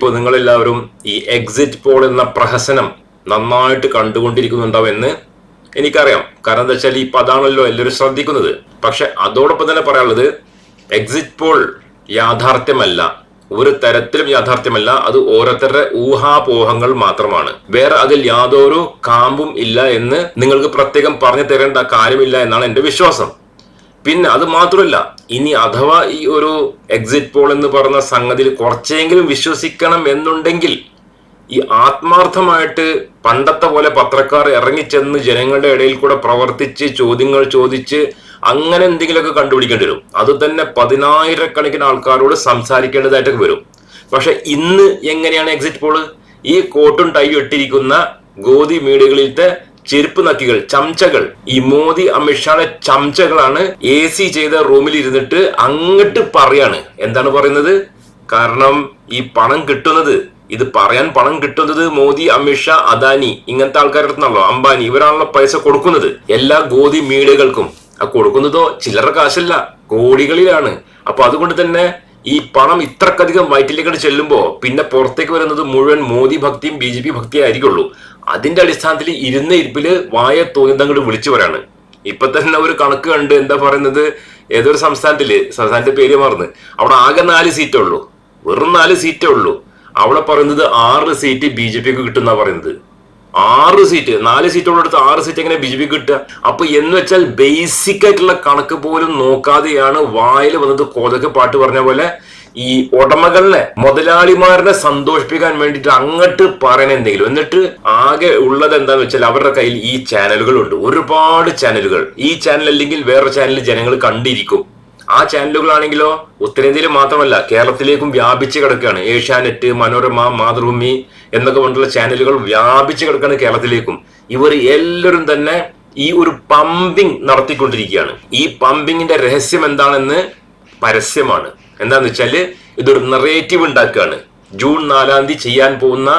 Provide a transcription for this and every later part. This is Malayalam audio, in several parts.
ഇപ്പോൾ നിങ്ങളെല്ലാവരും ഈ എക്സിറ്റ് പോൾ എന്ന പ്രഹസനം നന്നായിട്ട് കണ്ടുകൊണ്ടിരിക്കുന്നുണ്ടാവും എന്ന് എനിക്കറിയാം. കാരണം എന്താ വെച്ചാൽ ഇപ്പൊ അതാണല്ലോ എല്ലാവരും ശ്രദ്ധിക്കുന്നത്. പക്ഷെ അതോടൊപ്പം തന്നെ പറയാനുള്ളത് എക്സിറ്റ് പോൾ യാഥാർത്ഥ്യമല്ല. ഒരു തരത്തിലും യാഥാർത്ഥ്യമല്ല. അത് ഓരോരുത്തരുടെ ഊഹാപോഹങ്ങൾ മാത്രമാണ്. വേറെ അതിൽ യാതൊരു കാമ്പും ഇല്ല എന്ന് നിങ്ങൾക്ക് പ്രത്യേകം പറഞ്ഞു തരേണ്ട കാര്യമില്ല എന്നാണ് എന്റെ വിശ്വാസം. പിന്നെ അത് മാത്രമല്ല ഇനി അഥവാ ഈ ഒരു എക്സിറ്റ് പോൾ എന്ന് പറയുന്ന സംഗതിയിൽ കുറച്ചെങ്കിലും വിശ്വസിക്കണം എന്നുണ്ടെങ്കിൽ ഈ ആത്മാർത്ഥമായിട്ട് പണ്ടത്തെ പോലെ പത്രക്കാർ ഇറങ്ങിച്ചെന്ന് ജനങ്ങളുടെ ഇടയിൽ കൂടെ പ്രവർത്തിച്ച് ചോദ്യങ്ങൾ ചോദിച്ച് അങ്ങനെ എന്തെങ്കിലുമൊക്കെ കണ്ടുപിടിക്കേണ്ടി വരും. അത് തന്നെ പതിനായിരക്കണക്കിന് ആൾക്കാരോട് സംസാരിക്കേണ്ടതായിട്ടൊക്കെ വരും. പക്ഷെ ഇന്ന് എങ്ങനെയാണ് എക്സിറ്റ് പോൾ ഈ കോട്ടും ടൈ ഇട്ടിരിക്കുന്ന ഗോതി മീഡിയകളിലത്തെ ചെരുപ്പ് നക്കികൾ ചമച്ചകൾ ഈ മോദി അമിത്ഷായുടെ ചമച്ചകളാണ് എ സി ചെയ്ത റൂമിൽ ഇരുന്നിട്ട് അങ്ങോട്ട് പറയാണ്. എന്താണ് പറയുന്നത്? കാരണം ഈ പണം കിട്ടുന്നത് ഇത് പറയാൻ പണം കിട്ടുന്നത് മോദി അമിത്ഷാ അദാനി ഇങ്ങനത്തെ ആൾക്കാരുടെ അടുത്തുനിന്നാണല്ലോ അംബാനി ഇവരാണല്ലോ പൈസ കൊടുക്കുന്നത്. എല്ലാ ഗോതി മീഡിയകൾക്കും. ആ കൊടുക്കുന്നതോ ചില്ലറ കാശല്ല കോടികളിലാണ്. അപ്പൊ അതുകൊണ്ട് തന്നെ ഈ പണം ഇത്രക്കധികം വയറ്റിലേക്കട് ചെല്ലുമ്പോ പിന്നെ പുറത്തേക്ക് വരുന്നത് മുഴുവൻ മോദി ഭക്തിയും ബി ജെ പി ഭക്തിയും ആയിരിക്കുള്ളൂ അതിന്റെ അടിസ്ഥാനത്തിൽ ഇരുന്ന ഇരിപ്പിൽ വായ തോന്നിയതങ്ങോട്ട് വിളിച്ചു വരാണ് ഇപ്പൊ തന്നെ ഒരു കണക്ക് കണ്ട് എന്താ പറയുന്നത്? ഏതൊരു സംസ്ഥാനത്തിൽ? സംസ്ഥാനത്തെ പേര് മറന്ന്. അവിടെ ആകെ നാല് സീറ്റേ ഉള്ളൂ. വെറും നാല് സീറ്റേ ഉള്ളൂ. അവിടെ പറയുന്നത് ആറ് സീറ്റ് ബി ജെ പിക്ക് കിട്ടുന്ന പറയുന്നത്. ആറ് സീറ്റ്. നാല് സീറ്റോടടുത്ത് ആറ് സീറ്റ് എങ്ങനെ ബി ജെ പി കിട്ടുക? അപ്പൊ എന്ന് വെച്ചാൽ ബേസിക് ആയിട്ടുള്ള കണക്ക് പോലും നോക്കാതെയാണ് വായിൽ വന്നത് കോതക്ക് പാട്ട് പറഞ്ഞ പോലെ ഈ ഉടമകളിലെ മുതലാളിമാരനെ സന്തോഷിപ്പിക്കാൻ വേണ്ടിട്ട് അങ്ങോട്ട് പറയണ എന്തെങ്കിലും. എന്നിട്ട് ആകെ ഉള്ളത് എന്താന്ന് വെച്ചാൽ അവരുടെ കയ്യിൽ ഈ ചാനലുകൾ ഉണ്ട് ഒരുപാട് ചാനലുകൾ. ഈ ചാനൽ അല്ലെങ്കിൽ വേറെ ചാനൽ ജനങ്ങൾ കണ്ടിരിക്കും. ആ ചാനലുകളാണെങ്കിലോ ഉത്തരേന്ത്യയിൽ മാത്രമല്ല കേരളത്തിലേക്കും വ്യാപിച്ച് കിടക്കുകയാണ്. ഏഷ്യാനെറ്റ് മനോരമ മാതൃഭൂമി എന്നൊക്കെ കൊണ്ടുള്ള ചാനലുകൾ വ്യാപിച്ച് കിടക്കുകയാണ് കേരളത്തിലേക്കും. ഇവർ എല്ലാവരും തന്നെ ഈ ഒരു പമ്പിങ് നടത്തിക്കൊണ്ടിരിക്കുകയാണ്. ഈ പമ്പിങ്ങിന്റെ രഹസ്യം എന്താണെന്ന് പരസ്യമാണ്. എന്താന്ന് വെച്ചാൽ ഇതൊരു നറേറ്റീവ് ഉണ്ടാക്കുകയാണ് ജൂൺ നാലാം തീയതി ചെയ്യാൻ പോകുന്ന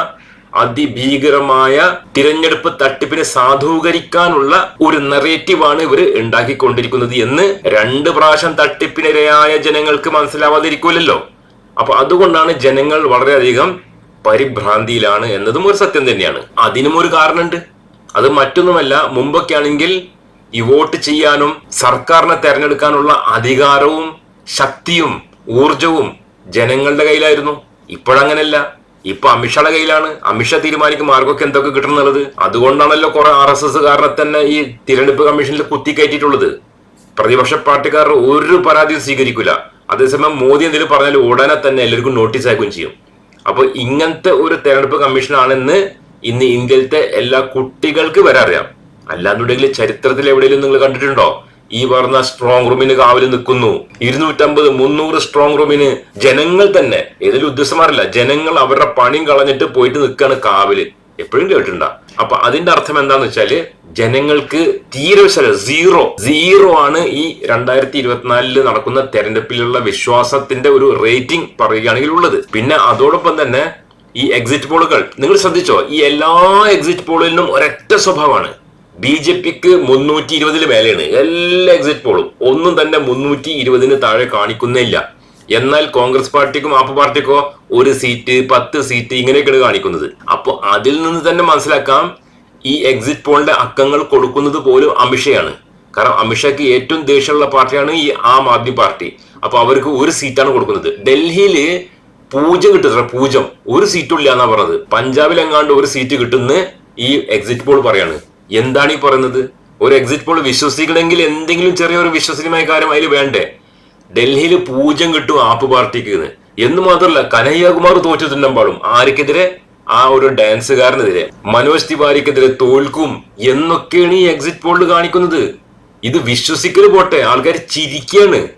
അതിഭീകരമായ തിരഞ്ഞെടുപ്പ് തട്ടിപ്പിനെ സാധൂകരിക്കാനുള്ള ഒരു നറേറ്റീവാണ് ഇവർ ഉണ്ടാക്കിക്കൊണ്ടിരിക്കുന്നത് എന്ന് രണ്ട് പ്രാവശ്യം തട്ടിപ്പിനിരയായ ജനങ്ങൾക്ക് മനസ്സിലാവാതിരിക്കൂലല്ലോ. അപ്പൊ അതുകൊണ്ടാണ് ജനങ്ങൾ വളരെയധികം പരിഭ്രാന്തിയിലാണ് എന്നതും ഒരു സത്യം തന്നെയാണ്. അതിനും ഒരു കാരണമുണ്ട്. അത് മറ്റൊന്നുമല്ല മുമ്പൊക്കെ ആണെങ്കിൽ ഈ വോട്ട് ചെയ്യാനും സർക്കാരിനെ തെരഞ്ഞെടുക്കാനുള്ള അധികാരവും ശക്തിയും ഊർജവും ജനങ്ങളുടെ കയ്യിലായിരുന്നു. ഇപ്പോഴങ്ങനല്ല ഇപ്പൊ അമിഷയുടെ കയ്യിലാണ്. അമിഷ തീരുമാനിക്കും ആർക്കൊക്കെ എന്തൊക്കെ കിട്ടണമെന്നുള്ളത്. അതുകൊണ്ടാണല്ലോ കുറെ ആർ എസ് എസ് കാരണം തന്നെ ഈ തിരഞ്ഞെടുപ്പ് കമ്മീഷനിൽ കുത്തിക്കയറ്റിയിട്ടുള്ളത്. പ്രതിപക്ഷ പാർട്ടിക്കാർ ഒരു പരാതിയും സ്വീകരിക്കില്ല അതേസമയം മോദി എന്തെങ്കിലും പറഞ്ഞാൽ ഉടനെ തന്നെ എല്ലാവർക്കും നോട്ടീസ് അയക്കുകയും ചെയ്യും. അപ്പൊ ഇങ്ങനത്തെ ഒരു തെരഞ്ഞെടുപ്പ് കമ്മീഷനാണെന്ന് ഇന്ന് ഇന്ത്യയിലത്തെ എല്ലാ കുട്ടികൾക്ക് വരെ അറിയാം. അല്ലാന്നുണ്ടെങ്കിൽ ചരിത്രത്തിൽ എവിടെയെങ്കിലും നിങ്ങൾ കണ്ടിട്ടുണ്ടോ? ഈ പറഞ്ഞ സ്ട്രോങ് റൂമിന് കാവൽ നിൽക്കുന്നു. ഇരുന്നൂറ്റമ്പത് മുന്നൂറ് സ്ട്രോങ് റൂമിന് ജനങ്ങൾ തന്നെ. ഏതൊരു ഉദ്യോഗസ്ഥന്മാരല്ല ജനങ്ങൾ അവരുടെ പണിയും കളഞ്ഞിട്ട് പോയിട്ട് നിൽക്കുകയാണ് കാവൽ എപ്പോഴും കേട്ടിട്ടുണ്ട? അപ്പൊ അതിന്റെ അർത്ഥം എന്താന്ന് വെച്ചാൽ ജനങ്ങൾക്ക് തീരെ വിശ്വാസം സീറോ സീറോ ആണ് ഈ രണ്ടായിരത്തി ഇരുപത്തിനാലിൽ നടക്കുന്ന തെരഞ്ഞെടുപ്പിലുള്ള വിശ്വാസത്തിന്റെ ഒരു റേറ്റിംഗ് പറയുകയാണെങ്കിൽ ഉള്ളത്. പിന്നെ അതോടൊപ്പം തന്നെ ഈ എക്സിറ്റ് പോളുകൾ നിങ്ങൾ ശ്രദ്ധിച്ചോ? ഈ എല്ലാ എക്സിറ്റ് പോളിനും ഒരൊറ്റ സ്വഭാവമാണ്. ബി ജെ പിക്ക് മുന്നൂറ്റി ഇരുപതിന് മേലെയാണ്. എല്ലാ എക്സിറ്റ് പോളും ഒന്നും തന്നെ മുന്നൂറ്റി ഇരുപതിന് താഴെ കാണിക്കുന്നില്ല എന്നാൽ കോൺഗ്രസ് പാർട്ടിക്കും ആപ്പ് പാർട്ടിക്കോ ഒരു സീറ്റ് പത്ത് സീറ്റ് ഇങ്ങനെയൊക്കെയാണ് കാണിക്കുന്നത്. അപ്പോൾ അതിൽ നിന്ന് തന്നെ മനസ്സിലാക്കാം ഈ എക്സിറ്റ് പോളിന്റെ അക്കങ്ങൾ കൊടുക്കുന്നത് പോലും അമിഷയാണ് കാരണം അമിഷയ്ക്ക് ഏറ്റവും ദേഷ്യമുള്ള പാർട്ടിയാണ് ഈ ആം ആദ്മി പാർട്ടി. അപ്പൊ അവർക്ക് ഒരു സീറ്റാണ് കൊടുക്കുന്നത്. ഡൽഹിയിൽ പൂജ കിട്ടുന്ന പൂജം ഒരു സീറ്റും ഇല്ല എന്നാ പറഞ്ഞത്. പഞ്ചാബിൽ എങ്ങാണ്ട് ഒരു സീറ്റ് കിട്ടുന്ന ഈ എക്സിറ്റ് പോൾ പറയാണ്. എന്താണ് ഈ പറയുന്നത്? ഒരു എക്സിറ്റ് പോൾ വിശ്വസിക്കണമെങ്കിൽ എന്തെങ്കിലും ചെറിയൊരു വിശ്വസനീയമായ കാര്യം അതിൽ വേണ്ടേ? ഡൽഹിയിൽ പൂജ്യം കിട്ടും ആപ്പ് പാർട്ടിക്ക് എന്ന്. മാത്രമല്ല കനയ്യകുമാർ തോറ്റിട്ടുണ്ടാകും ആർക്കെതിരെ? ആ ഒരു ഡാൻസുകാരനെതിരെ. മനോജ് തിവാരിക്കെതിരെ തോൽക്കും എന്നൊക്കെയാണ് ഈ എക്സിറ്റ് പോളിൽ കാണിക്കുന്നത്. ഇത് വിശ്വസിക്കൽ പോട്ടെ. ആൾക്കാർ ചിരിക്കുകയാണ്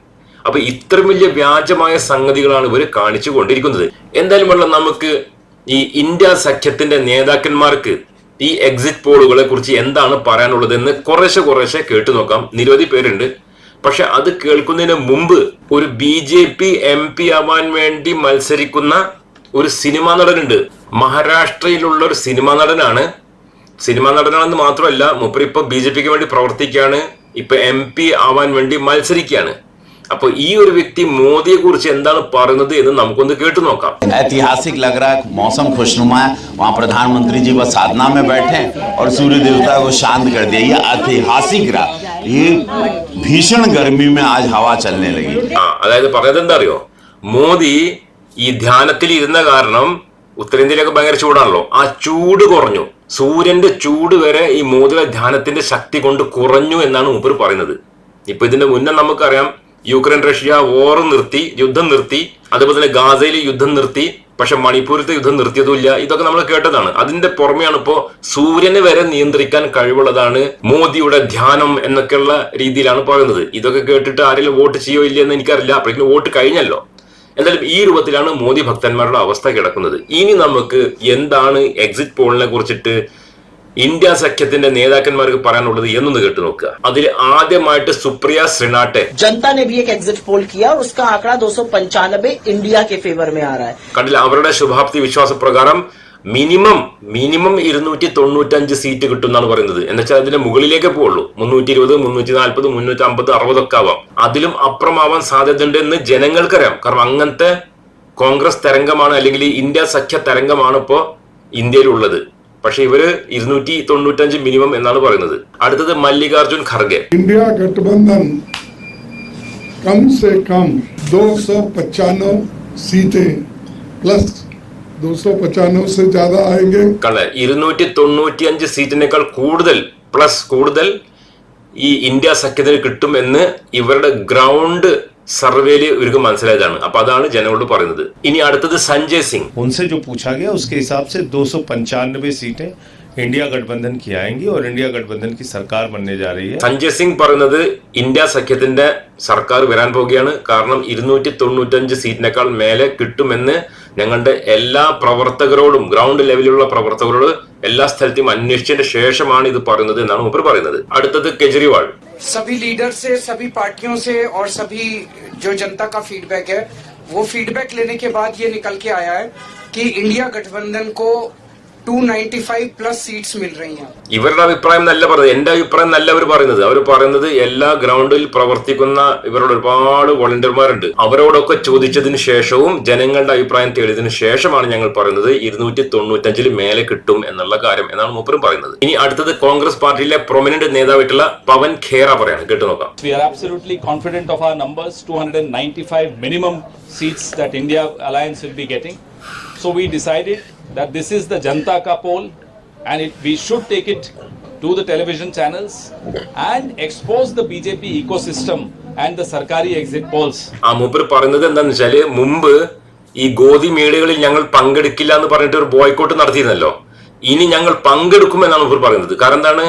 അപ്പൊ ഇത്ര വലിയ വ്യാജമായ സംഗതികളാണ് ഇവർ കാണിച്ചു കൊണ്ടിരിക്കുന്നത്. എന്തായാലും വെള്ളം നമുക്ക് ഈ ഇന്ത്യ സഖ്യത്തിന്റെ നേതാക്കന്മാർക്ക് ഈ എക്സിറ്റ് പോളുകളെ കുറിച്ച് എന്താണ് പറയാനുള്ളതെന്ന് കുറേശ്ശെ കുറേശ്ശെ കേട്ടു നോക്കാം. നിരവധി പേരുണ്ട്. പക്ഷെ അത് കേൾക്കുന്നതിന് മുമ്പ് ഒരു B J P M P ആവാൻ വേണ്ടി മത്സരിക്കുന്ന ഒരു സിനിമാ നടനുണ്ട്. മഹാരാഷ്ട്രയിലുള്ള ഒരു സിനിമാ നടനാണ്. സിനിമാ നടനാണെന്ന് മാത്രമല്ല മുപ്പരിപ്പോ ബി ജെ പിക്ക് വേണ്ടി പ്രവർത്തിക്കുകയാണ് ഇപ്പൊ എം പി ആവാൻ വേണ്ടി മത്സരിക്കുകയാണ് അപ്പൊ ഈ ഒരു വ്യക്തി മോദിയെ കുറിച്ച് എന്താണ് പറയുന്നത് എന്ന് നമുക്കൊന്ന് കേട്ടു നോക്കാം ऐतिहासिक लग रहा है मौसम खुशनुमा है वहाँ प्रधानमंत्री जी बस साधना में बैठे हैं और सूर्य देवता को शांत कर दिया ये ऐतिहासिक रहा ये भीषण गर्मी में आज हवा चलने लगी ആ അതായത് പറഞ്ഞത് എന്താ അറിയോ മോദി ഈ ധ്യാനത്തിൽ ഇരുന്ന കാരണം ഉത്തരേന്ത്യയിലൊക്കെ ഭയങ്കര ചൂടാണല്ലോ ആ ചൂട് കുറഞ്ഞു സൂര്യന്റെ ചൂട് വരെ ഈ മോദിയുടെ ധ്യാനത്തിന്റെ ശക്തി കൊണ്ട് കുറഞ്ഞു എന്നാണ് മൂപ്പർ പറയുന്നത് ഇപ്പൊ ഇതിന്റെ മുന്നേ നമുക്കറിയാം യുക്രൈൻ റഷ്യ വോർ നിർത്തി യുദ്ധം നിർത്തി അതുപോലെ തന്നെ ഗാസയിൽ യുദ്ധം നിർത്തി പക്ഷെ മണിപ്പൂരിലത്തെ യുദ്ധം നിർത്തിയതുമില്ല. ഇതൊക്കെ നമ്മൾ കേട്ടതാണ്. അതിന്റെ പുറമെയാണ് ഇപ്പോ സൂര്യനെ വരെ നിയന്ത്രിക്കാൻ കഴിവുള്ളതാണ് മോദിയുടെ ധ്യാനം എന്നൊക്കെയുള്ള രീതിയിലാണ് പറയുന്നത്. ഇതൊക്കെ കേട്ടിട്ട് ആരെങ്കിലും വോട്ട് ചെയ്യോ ഇല്ല എനിക്കറിയില്ല. അപ്പോഴേക്കും വോട്ട് കഴിഞ്ഞല്ലോ. എന്തായാലും ഈ രൂപത്തിലാണ് മോദി ഭക്തന്മാരുടെ അവസ്ഥ കിടക്കുന്നത്. ഇനി നമുക്ക് എന്താണ് എക്സിറ്റ് പോളിനെ കുറിച്ചിട്ട് ഇന്ത്യ സഖ്യത്തിന്റെ നേതാക്കന്മാർക്ക് പറയാനുള്ളത് എന്നൊന്ന് കേട്ടു നോക്കുക അതിൽ ആദ്യമായിട്ട് സുപ്രിയ ശ്രീനാട്ടെ जनता ने भी एक एग्जिट पोल किया और उसका आंकड़ा दो इंडिया के फेवर में आ रहा है കണ്ടില്ല അവരുടെ ശുഭാപ്തി വിശ്വാസ പ്രകാരം മിനിമം മിനിമം ഇരുന്നൂറ്റി തൊണ്ണൂറ്റഞ്ച് സീറ്റ് കിട്ടും എന്നാണ് പറയുന്നത് എന്ന് വെച്ചാൽ അതിന്റെ മുകളിലേക്കേ പോവുള്ളൂ മുന്നൂറ്റി ഇരുപത് മുന്നൂറ്റി നാൽപ്പത് മുന്നൂറ്റി അമ്പത് അറുപതൊക്കെ ആവാം അതിലും അപ്പുറമാവാൻ സാധ്യതയുണ്ട് എന്ന് ജനങ്ങൾക്കറിയാം കാരണം അങ്ങനത്തെ കോൺഗ്രസ് തരംഗമാണ് അല്ലെങ്കിൽ ഇന്ത്യ സഖ്യ തരംഗമാണ് ഇപ്പോ ഇന്ത്യയിലുള്ളത് പക്ഷെ ഇവർ ഇരുന്നൂറ്റി തൊണ്ണൂറ്റഞ്ച് മിനിമം എന്നാണ് പറയുന്നത്. അടുത്തത് മല്ലികാർജുൻ ഖർഗെ. ഇന്ത്യ ഗഠബന്ധൻ കം സെ കം ദോ പച്ചാനോ സീറ്റേ പ്ലസ് ഇരുന്നൂറ്റി തൊണ്ണൂറ്റി അഞ്ച് സീറ്റിനേക്കാൾ കൂടുതൽ പ്ലസ് കൂടുതൽ ഈ ഇന്ത്യ സഖ്യത്തിന് കിട്ടും എന്ന് ഇവരുടെ ഗ്രൗണ്ട് സർവേയിൽ ഇവർക്ക് മനസ്സിലായതാണ്. അപ്പൊ അതാണ് ജനങ്ങളോട് പറയുന്നത്. ഇനി അടുത്തത് സഞ്ജയ് സിംഗ്. ഉൻസെ ജോ പൂച്ചാ ഗയ ഉസ്കെ ഹിസാബ് സെ 295 സീറ്റ് ഇന്ത്യ ഗഠബന്ധൻ കി ആയെങ്കി ഓർ ഇന്ത്യ ഗഠബന്ധൻ കി സർക്കാർ ബന്നേ ജാ രഹി ഹൈ സഞ്ജയ് സിംഗ് പറയുന്നത് ഇന്ത്യ സഖ്യത്തിന്റെ സർക്കാർ വരാൻ പോവുകയാണ്. കാരണം ഇരുന്നൂറ്റി തൊണ്ണൂറ്റഞ്ച് സീറ്റിനേക്കാൾ മേലെ കിട്ടുമെന്ന് ഞങ്ങളുടെ എല്ലാ പ്രവർത്തകരോടും ഗ്രൗണ്ട് ലെവലിലുള്ള പ്രവർത്തകരോട് എല്ലാ സ്ഥലത്തെയും അന്വേഷിച്ചതിന്റെ ശേഷമാണ് ഇത് പറയുന്നത് എന്നാണ് മൂപ്പർ പറയുന്നത്. അടുത്തത് കെജ്രിവാൾ. सभी लीडर से, सभी पार्टियों से और सभी जो जनता का फीडबैक है, वो फीडबैक लेने के बाद ये निकल के आया है कि इंडिया गठबंधन को two ninety five plus seats mill റഹി ഇവരുടെ അഭിപ്രായം നല്ല പറയുന്നത്. എന്റെ അഭിപ്രായം നല്ല അവർ പറയുന്നത്. അവർ പറയുന്നത് എല്ലാ ഗ്രൗണ്ടിൽ പ്രവർത്തിക്കുന്ന ഇവരുടെ ഒരുപാട് വോളണ്ടിയർമാരുണ്ട് അവരോടൊക്കെ ചോദിച്ചതിന് ശേഷവും ജനങ്ങളുടെ അഭിപ്രായം തേടിയതിനു ശേഷമാണ് ഞങ്ങൾ പറയുന്നത് ഇരുന്നൂറ്റി തൊണ്ണൂറ്റഞ്ചിൽ മേലെ കിട്ടും എന്നുള്ള കാര്യം എന്നാണ് മൂപ്പരും പറയുന്നത്. ഇനി അടുത്തത് കോൺഗ്രസ് പാർട്ടിയിലെ പ്രൊമിനന്റ് നേതാവായിട്ടുള്ള പവൻ ഖേറ പറയാണ്. കേട്ടു നോക്കാം. We are absolutely confident of our numbers two hundred minimum seats that India alliance will be getting so we decided that this is the Janta Ka poll and it, we should take it to the television channels and expose the BJP ecosystem and the Sarkari exit polls. ആ മൂപ്പർ പറയുന്നത് എന്താന്ന് വെച്ചാൽ മുമ്പ് ഈ ഗോതി മീഡിയകളിൽ ഞങ്ങൾ പങ്കെടുക്കില്ല എന്ന് പറഞ്ഞിട്ട് ഒരു ബോയ്ക്കോട്ട് നടത്തിയിരുന്നല്ലോ. ഇനി ഞങ്ങൾ പങ്കെടുക്കുമെന്നാണ് മൂപ്പർ പറയുന്നത്. കാരണം എന്താണ്?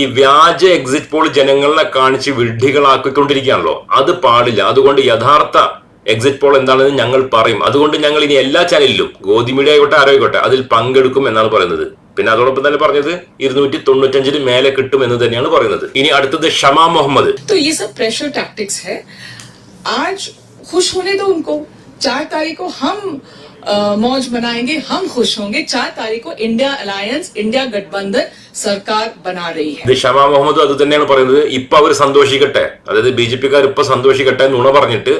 ഈ വ്യാജ എക്സിറ്റ് പോൾ ജനങ്ങളെ കാണിച്ച് വിഡ്ഢികളാക്കിക്കൊണ്ടിരിക്കുകയാണല്ലോ. അത് പാടില്ല. അതുകൊണ്ട് യഥാർത്ഥ എക്സിറ്റ് പോൾ എന്താണെന്ന് ഞങ്ങൾ പറയും അതുകൊണ്ട് ഞങ്ങൾ ഇനി എല്ലാ ചാനലിലും ഗോതി മീഡിയ ആയിക്കോട്ടെ ആരോഗ്യട്ടെ അതിൽ പങ്കെടുക്കും എന്നാണ് പറയുന്നത് പിന്നെ അതോടൊപ്പം തന്നെ പറഞ്ഞത് ഇരുന്നൂറ്റി തൊണ്ണൂറ്റഞ്ചിന് മേലെ കിട്ടും എന്ന് തന്നെയാണ് പറയുന്നത് ഇനി അടുത്തത് ഷമാ മുഹമ്മദ് तो ये सब प्रेशर टैक्टिक्स है आज खुश होने दो उनको चार तारीख को हम अ, मौज मनाएंगे हम खुश होंगे चार तारीख को इंडिया अलायंस इंडिया गठबंधन सरकार बना रही है ഇത് ഷമാ മുഹമ്മദ് അത് തന്നെയാണ് പറയുന്നത് ഇപ്പൊ അവർ സന്തോഷിക്കട്ടെ അതായത് ബി ജെ പിക്കാർ ഇപ്പൊ സന്തോഷിക്കട്ടെ നുണ പറഞ്ഞിട്ട്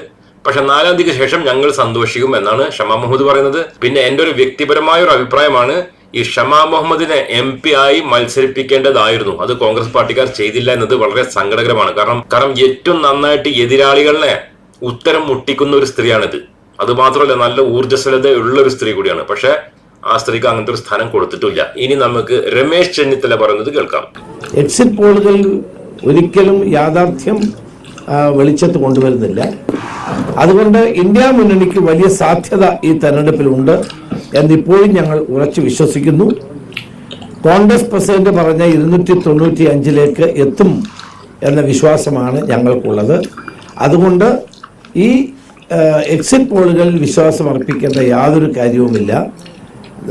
പക്ഷെ നാലാം തീയതിക്ക് ശേഷം ഞങ്ങൾ സന്തോഷിക്കും എന്നാണ് ഷമാ മുഹമ്മദ് പറയുന്നത്. പിന്നെ എന്റെ ഒരു വ്യക്തിപരമായ ഒരു അഭിപ്രായമാണ് ഈ ഷമാ മുഹമ്മദിനെ എം പി ആയി മത്സരിപ്പിക്കേണ്ടതായിരുന്നു. അത് കോൺഗ്രസ് പാർട്ടിക്കാർ ചെയ്തില്ല എന്നത് വളരെ സങ്കടകരമാണ്. കാരണം കാരണം ഏറ്റവും നന്നായിട്ട് എതിരാളികളെ ഉത്തരം മുട്ടിക്കുന്ന ഒരു സ്ത്രീയാണിത്. അത് മാത്രമല്ല നല്ല ഊർജസ്വലത ഉള്ള ഒരു സ്ത്രീ കൂടിയാണ്. പക്ഷെ ആ സ്ത്രീക്ക് അങ്ങനത്തെ ഒരു സ്ഥാനം കൊടുത്തിട്ടില്ല. ഇനി നമുക്ക് രമേശ് ചെന്നിത്തല പറയുന്നത് കേൾക്കാം. എക്സിറ്റ് പോളുകൾ ഒരിക്കലും യാഥാർത്ഥ്യം വെളിച്ചത്ത് കൊണ്ടുവരുന്നില്ല. അതുകൊണ്ട് ഇന്ത്യ മുന്നണിക്ക് വലിയ സാധ്യത ഈ തെരഞ്ഞെടുപ്പിലുണ്ട് എന്നിപ്പോഴും ഞങ്ങൾ ഉറച്ചു വിശ്വസിക്കുന്നു. കോൺഗ്രസ് പ്രസിഡന്റ് പറഞ്ഞ ഇരുന്നൂറ്റി തൊണ്ണൂറ്റി അഞ്ചിലേക്ക് എത്തും എന്ന വിശ്വാസമാണ് ഞങ്ങൾക്കുള്ളത്. അതുകൊണ്ട് ഈ എക്സിറ്റ് പോളുകളിൽ വിശ്വാസം അർപ്പിക്കേണ്ട യാതൊരു കാര്യവുമില്ല.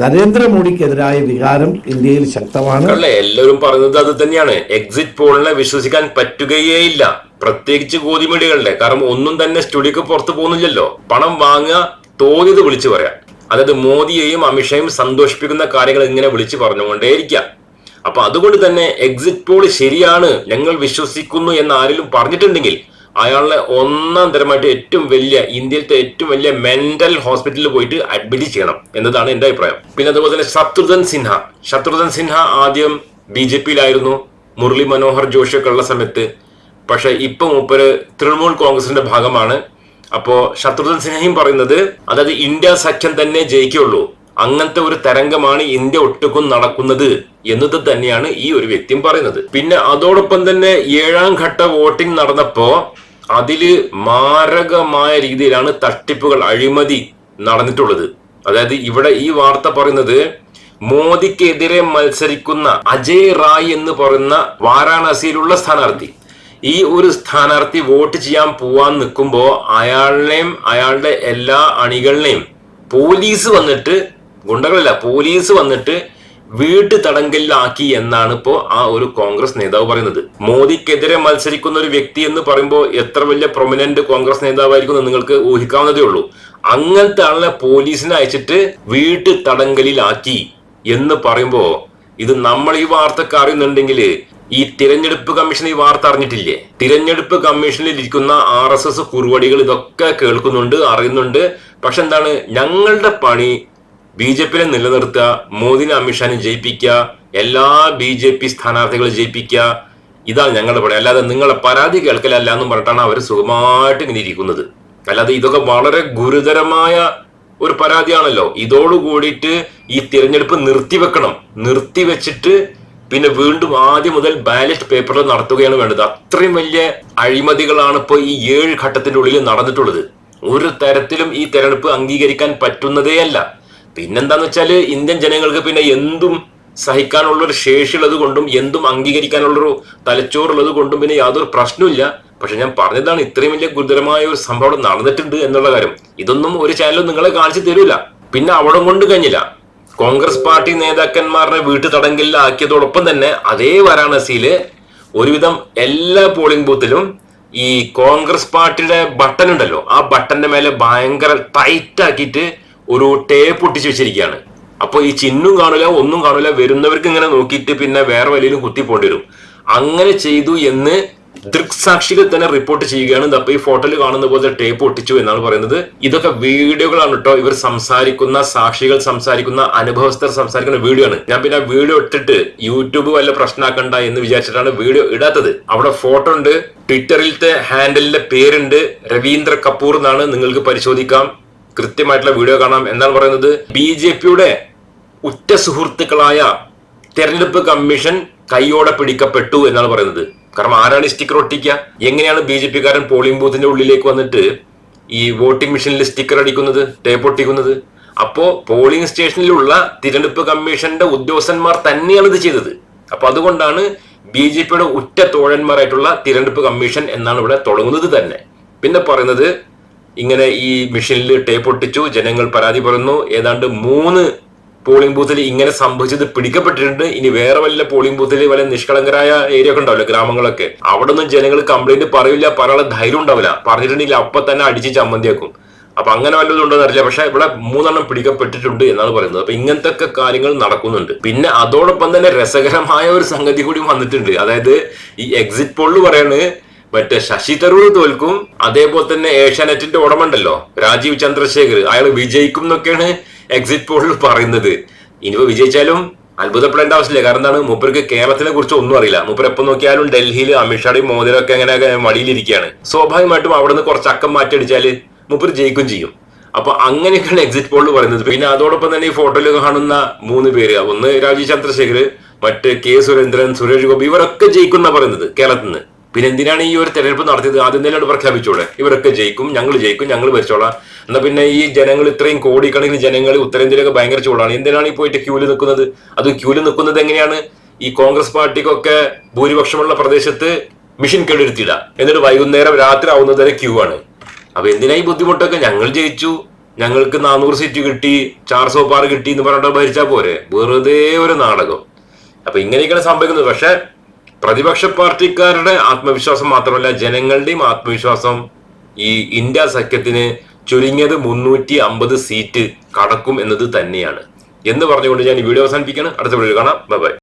നരേന്ദ്രമോദിക്കെതിരായ വികാരം ഇന്ത്യയിൽ ശക്തമാണ്. എല്ലാവരും പറയുന്നത് അത് തന്നെയാണ്. എക്സിറ്റ് പോളിനെ വിശ്വസിക്കാൻ പറ്റുകയേയില്ല. പ്രത്യേകിച്ച് ഗോതിമീഡിയകളുടെ കാരണം ഒന്നും തന്നെ സ്റ്റുഡിയോക്ക് പുറത്തു പോകുന്നില്ലല്ലോ. പണം വാങ്ങുക തോന്നിയത് വിളിച്ചു പറയാം. അതായത് മോദിയെയും അമിത്ഷായും സന്തോഷിപ്പിക്കുന്ന കാര്യങ്ങൾ ഇങ്ങനെ വിളിച്ചു പറഞ്ഞുകൊണ്ടേയിരിക്കാം. അപ്പൊ അതുകൊണ്ട് തന്നെ എക്സിറ്റ് പോൾ ശരിയാണ് ഞങ്ങൾ വിശ്വസിക്കുന്നു എന്ന് ആരെങ്കിലും പറഞ്ഞിട്ടുണ്ടെങ്കിൽ അയാളെ ഒന്നാം തരമായിട്ട് ഏറ്റവും വലിയ ഇന്ത്യയിലത്തെ ഏറ്റവും വലിയ മെന്റൽ ഹോസ്പിറ്റലിൽ പോയിട്ട് അഡ്മിറ്റ് ചെയ്യണം എന്നതാണ് എന്റെ അഭിപ്രായം. പിന്നെ അതുപോലെ തന്നെ ശത്രുധൻ സിൻഹ. ശത്രുധൻ സിൻഹ ആദ്യം ബി ജെ പിയിലായിരുന്നു. മുരളി മനോഹർ ജോഷിയൊക്കെ ഉള്ള സമയത്ത് പക്ഷെ ഇപ്പൊ മൂപ്പര് തൃണമൂൽ കോൺഗ്രസിന്റെ ഭാഗമാണ്. അപ്പോ ശത്രുഘ്നൻ സിൻഹയും പറയുന്നത് അതായത് ഇന്ത്യ സഖ്യം തന്നെ ജയിക്കുള്ളൂ. അങ്ങനത്തെ ഒരു തരംഗമാണ് ഇന്ത്യ ഒട്ടുക്കും നടക്കുന്നത് എന്നത് തന്നെയാണ് ഈ ഒരു വ്യക്തിയും പറയുന്നത്. പിന്നെ അതോടൊപ്പം തന്നെ ഏഴാം ഘട്ട വോട്ടിംഗ് നടന്നപ്പോ അതിൽ മാരകമായ രീതിയിലാണ് തട്ടിപ്പുകൾ അഴിമതി നടന്നിട്ടുള്ളത്. അതായത് ഇവിടെ ഈ വാർത്ത പറയുന്നത് മോദിക്കെതിരെ മത്സരിക്കുന്ന അജയ് റായ് എന്ന് പറയുന്ന വാരാണസിയിലുള്ള സ്ഥാനാർത്ഥി. ഈ ഒരു സ്ഥാനാർത്ഥി വോട്ട് ചെയ്യാൻ പോവാൻ നിൽക്കുമ്പോൾ അയാളിനെയും അയാളുടെ എല്ലാ അണികളിനെയും പോലീസ് വന്നിട്ട് ഗുണ്ടകളല്ല പോലീസ് വന്നിട്ട് വീട്ടു തടങ്കലിലാക്കി എന്നാണ് ഇപ്പോ ആ ഒരു കോൺഗ്രസ് നേതാവ് പറയുന്നത്. മോദിക്കെതിരെ മത്സരിക്കുന്ന ഒരു വ്യക്തി എന്ന് പറയുമ്പോൾ എത്ര വലിയ പ്രൊമിനന്റ് കോൺഗ്രസ് നേതാവായിരിക്കും എന്ന് നിങ്ങൾക്ക് ഊഹിക്കാവുന്നതേ ഉള്ളൂ. അങ്ങനത്തെ ആളെ പോലീസിനെ അയച്ചിട്ട് വീട്ടു തടങ്കലിലാക്കി എന്ന് പറയുമ്പോൾ ഇത് നമ്മൾ ഈ വാർത്തക്ക് അറിയുന്നുണ്ടെങ്കിൽ ഈ തിരഞ്ഞെടുപ്പ് കമ്മീഷൻ ഈ വാർത്ത അറിഞ്ഞിട്ടില്ലേ? തിരഞ്ഞെടുപ്പ് കമ്മീഷനിൽ ഇരിക്കുന്ന ആർ എസ് എസ് കുറുവടികൾ ഇതൊക്കെ കേൾക്കുന്നുണ്ട് അറിയുന്നുണ്ട്. പക്ഷെ എന്താണ് ഞങ്ങളുടെ പണി ബി ജെ പിനെ നിലനിർത്തുക മോദിനെ അമിത്ഷാനെ ജയിപ്പിക്കുക എല്ലാ ബി ജെ പി സ്ഥാനാർത്ഥികളെ ജയിപ്പിക്കുക ഇതാണ് ഞങ്ങളുടെ പണി. അല്ലാതെ നിങ്ങളെ പരാതി കേൾക്കലല്ല എന്ന് പറഞ്ഞിട്ടാണ് അവർ സുഖമായിട്ട് ഇങ്ങനെ ഇരിക്കുന്നത്. അല്ലാതെ ഇതൊക്കെ വളരെ ഗുരുതരമായ ഒരു പരാതിയാണല്ലോ. ഇതോടുകൂടിയിട്ട് ഈ തിരഞ്ഞെടുപ്പ് നിർത്തിവെക്കണം. നിർത്തിവെച്ചിട്ട് പിന്നെ വീണ്ടും ആദ്യം മുതൽ ബാലറ്റ് പേപ്പറിൽ നടത്തുകയാണ് വേണ്ടത്. അത്രയും വലിയ അഴിമതികളാണ് ഇപ്പോൾ ഈ ഏഴ് ഘട്ടത്തിന്റെ ഉള്ളിൽ നടന്നിട്ടുള്ളത്. ഒരു തരത്തിലും ഈ തെരഞ്ഞെടുപ്പ് അംഗീകരിക്കാൻ പറ്റുന്നതേ അല്ല. പിന്നെന്താന്ന് വെച്ചാൽ ഇന്ത്യൻ ജനങ്ങൾക്ക് പിന്നെ എന്തും സഹിക്കാനുള്ള ഒരു ശേഷിയുള്ളത് കൊണ്ടും എന്തും അംഗീകരിക്കാനുള്ളൊരു തലച്ചോറുള്ളത് കൊണ്ടും പിന്നെ യാതൊരു പ്രശ്നമില്ല പക്ഷെ ഞാൻ പറഞ്ഞതാണ് ഇത്രയും വലിയ ഗുരുതരമായ ഒരു സംഭവം നടന്നിട്ടുണ്ട് എന്നുള്ള കാര്യം. ഇതൊന്നും ഒരു ചാനലും നിങ്ങളെ കാണിച്ചു തരൂല. പിന്നെ അവിടെ കൊണ്ട് കഴിഞ്ഞില്ല. കോൺഗ്രസ് പാർട്ടി നേതാക്കന്മാരുടെ വീട്ടു തടങ്കലിലാക്കിയതോടൊപ്പം തന്നെ അതേ വാരാണസിയിൽ ഒരുവിധം എല്ലാ പോളിംഗ് ബൂത്തിലും ഈ കോൺഗ്രസ് പാർട്ടിയുടെ ബട്ടൺ ഉണ്ടല്ലോ. ആ ബട്ടന്റെ മേലെ ഭയങ്കര ടൈറ്റ് ആക്കിയിട്ട് ഒരു ടേപ്പ് ഒട്ടിച്ച് വെച്ചിരിക്കുകയാണ്. അപ്പൊ ഈ ചിഹ്നും കാണൂല ഒന്നും കാണൂല വരുന്നവർക്ക് ഇങ്ങനെ നോക്കിയിട്ട് പിന്നെ വേറെ വലിയ കുത്തി പോണ്ടി വരും. അങ്ങനെ ചെയ്തു എന്ന് ദൃക്സാക്ഷികൾ തന്നെ റിപ്പോർട്ട് ചെയ്യുകയാണ്. അപ്പൊ ഈ ഫോട്ടോയിൽ കാണുന്ന പോലെ ടേപ്പ് ഒട്ടിച്ചു എന്നാണ് പറയുന്നത്. ഇതൊക്കെ വീഡിയോകളാണ് കേട്ടോ ഇവർ സംസാരിക്കുന്ന സാക്ഷികൾ സംസാരിക്കുന്ന അനുഭവസ്ഥർ സംസാരിക്കുന്ന വീഡിയോ ആണ്. ഞാൻ പിന്നെ വീഡിയോ ഇട്ടിട്ട് യൂട്യൂബ് വല്ല പ്രശ്നമാക്കണ്ട എന്ന് വിചാരിച്ചിട്ടാണ് വീഡിയോ ഇടാത്തത്. അവിടെ ഫോട്ടോ ഉണ്ട്. ട്വിറ്ററിലത്തെ ഹാൻഡലിന്റെ പേരുണ്ട്. രവീന്ദ്ര കപൂർ എന്നാണ് നിങ്ങൾക്ക് പരിശോധിക്കാം. കൃത്യമായിട്ടുള്ള വീഡിയോ കാണാം എന്നാണ് പറയുന്നത്. ബി ജെ പിയുടെ ഉറ്റ സുഹൃത്തുക്കളായ തെരഞ്ഞെടുപ്പ് കമ്മീഷൻ കൈയോടെ പിടിക്കപ്പെട്ടു എന്നാണ് പറയുന്നത്. കാരണം ആരാണ് സ്റ്റിക്കർ ഒട്ടിക്കുക? എങ്ങനെയാണ് ബി ജെ പിക്കാരൻ പോളിംഗ് ബൂത്തിന്റെ ഉള്ളിലേക്ക് വന്നിട്ട് ഈ വോട്ടിംഗ് മെഷീനിൽ സ്റ്റിക്കർ അടിക്കുന്നത് ടേപ്പ് ഒട്ടിക്കുന്നത്? അപ്പോ പോളിംഗ് സ്റ്റേഷനിലുള്ള തിരഞ്ഞെടുപ്പ് കമ്മീഷന്റെ ഉദ്യോഗസ്ഥന്മാർ തന്നെയാണ് ഇത് ചെയ്തത്. അപ്പൊ അതുകൊണ്ടാണ് ബി ജെ പിയുടെ ഉറ്റ തോഴന്മാരായിട്ടുള്ള തിരഞ്ഞെടുപ്പ് കമ്മീഷൻ എന്നാണ് ഇവിടെ തുടങ്ങുന്നത് തന്നെ. പിന്നെ പറയുന്നത് ഇങ്ങനെ ഈ മെഷീനിൽ ടേപ്പ് ഒട്ടിച്ചു ജനങ്ങൾ പരാതി പറയുന്നു ഏതാണ്ട് മൂന്ന് പോളിംഗ് ബൂത്തിൽ ഇങ്ങനെ സംഭവിച്ചത് പിടിക്കപ്പെട്ടിട്ടുണ്ട്. ഇനി വേറെ വല്ല പോളിംഗ് ബൂത്തിൽ വല്ല നിഷ്കളങ്കരായ ഏരിയ ഒക്കെ ഉണ്ടാവില്ല ഗ്രാമങ്ങളൊക്കെ? അവിടെ ഒന്നും ജനങ്ങൾ കംപ്ലൈന്റ് പറയില്ല പറയാനുള്ള ധൈര്യം ഉണ്ടാവില്ല. പറഞ്ഞിട്ടുണ്ടെങ്കിൽ അപ്പൊ തന്നെ അടിച്ച് ചമ്മന്തിയാക്കും. അപ്പൊ അങ്ങനെ വല്ലതും ഉണ്ടോ അറിയില്ല. പക്ഷെ ഇവിടെ മൂന്നെണ്ണം പിടിക്കപ്പെട്ടിട്ടുണ്ട് എന്നാണ് പറയുന്നത്. അപ്പൊ ഇങ്ങനത്തെ ഒക്കെ കാര്യങ്ങൾ നടക്കുന്നുണ്ട്. പിന്നെ അതോടൊപ്പം തന്നെ രസകരമായ ഒരു സംഗതി കൂടി വന്നിട്ടുണ്ട്. അതായത് ഈ എക്സിറ്റ് പോളിൽ പറയാണ് മറ്റേ ശശി തരൂർ തോൽക്കും അതേപോലെ തന്നെ ഏഷ്യാനെറ്റിന്റെ ഉടമ ഉണ്ടല്ലോ രാജീവ് ചന്ദ്രശേഖർ. അയാൾ വിജയിക്കും എന്നൊക്കെയാണ് എക്സിറ്റ് പോളിൽ പറയുന്നത്. ഇനിയിപ്പോ വിജയിച്ചാലും അത്ഭുതപ്പെടേണ്ട ആവശ്യമില്ല. കാരണം എന്താണ്? മൂപ്പർക്ക് കേരളത്തിനെ കുറിച്ച് ഒന്നും അറിയില്ല. മൂപ്പർ എപ്പോ നോക്കിയാലും ഡൽഹിയിൽ അമിത്ഷായും മോദിയും ഒക്കെ അങ്ങനെ മടിയിലിരിക്കുകയാണ്. സ്വാഭാവികമായിട്ടും അവിടെ നിന്ന് കുറച്ച് അക്കം മാറ്റിയടിച്ചാൽ മൂപ്പർ ജയിക്കും ചെയ്യും. അപ്പൊ അങ്ങനെയൊക്കെയാണ് എക്സിറ്റ് പോളിൽ പറയുന്നത്. പിന്നെ അതോടൊപ്പം തന്നെ ഈ ഫോട്ടോയിൽ കാണുന്ന മൂന്ന് പേര്. ഒന്ന് രാജീവ് ചന്ദ്രശേഖർ മറ്റ് കെ സുരേന്ദ്രൻ സുരേഷ് ഗോപി ഇവരൊക്കെ ജയിക്കുന്ന പറയുന്നത് കേരളത്തിൽ നിന്ന് പിന്നെ എന്തിനാണ് ഈ ഒരു തെരഞ്ഞെടുപ്പ് നടത്തിയത്? ആദ്യം തന്നെ പ്രഖ്യാപിച്ചൂടെ? ഇവരൊക്കെ ജയിക്കും ഞങ്ങൾ ജയിക്കും ഞങ്ങൾ ഭരിച്ചോളാം. എന്നാ പിന്നെ ഈ ജനങ്ങൾ ഇത്രയും കോടിക്കണക്കിന് ജനങ്ങൾ ഉത്തരേന്ത്യയിലൊക്കെ ഭയങ്കര ചൂടാണ്. എന്തിനാണ് ഈ പോയിട്ട് ക്യൂൽ നിൽക്കുന്നത് അത് ക്യൂൽ നിൽക്കുന്നത് എങ്ങനെയാണ്? ഈ കോൺഗ്രസ് പാർട്ടിക്കൊക്കെ ഭൂരിപക്ഷമുള്ള പ്രദേശത്ത് മിഷൻ കേടെടുത്തില്ല എന്നിട്ട് വൈകുന്നേരം രാത്രി ആവുന്നത് വരെ ക്യൂ ആണ്. അപ്പൊ എന്തിനാ ഈ ബുദ്ധിമുട്ടൊക്കെ? ഞങ്ങൾ ജയിച്ചു. ഞങ്ങൾക്ക് നാനൂറ് സീറ്റ് കിട്ടി ചാർസോ പാർ കിട്ടി എന്ന് പറഞ്ഞിട്ട് ഭരിച്ചാ പോരെ? വെറുതെ ഒരു നാടകം. അപ്പൊ ഇങ്ങനെയൊക്കെയാണ് സംഭവിക്കുന്നത്. പക്ഷെ പ്രതിപക്ഷ പാർട്ടിക്കാരുടെ ആത്മവിശ്വാസം മാത്രമല്ല ജനങ്ങളുടെയും ആത്മവിശ്വാസം ഈ ഇന്ത്യ സഖ്യത്തിന് ചുരുങ്ങിയത് മുന്നൂറ്റി അമ്പത് സീറ്റ് കടക്കും എന്നത് തന്നെയാണ്. എന്ന് പറഞ്ഞുകൊണ്ട് ഞാൻ ഈ വീഡിയോ അവസാനിപ്പിക്കുകയാണ്. അടുത്ത വീഡിയോ കാണാം. ബൈ.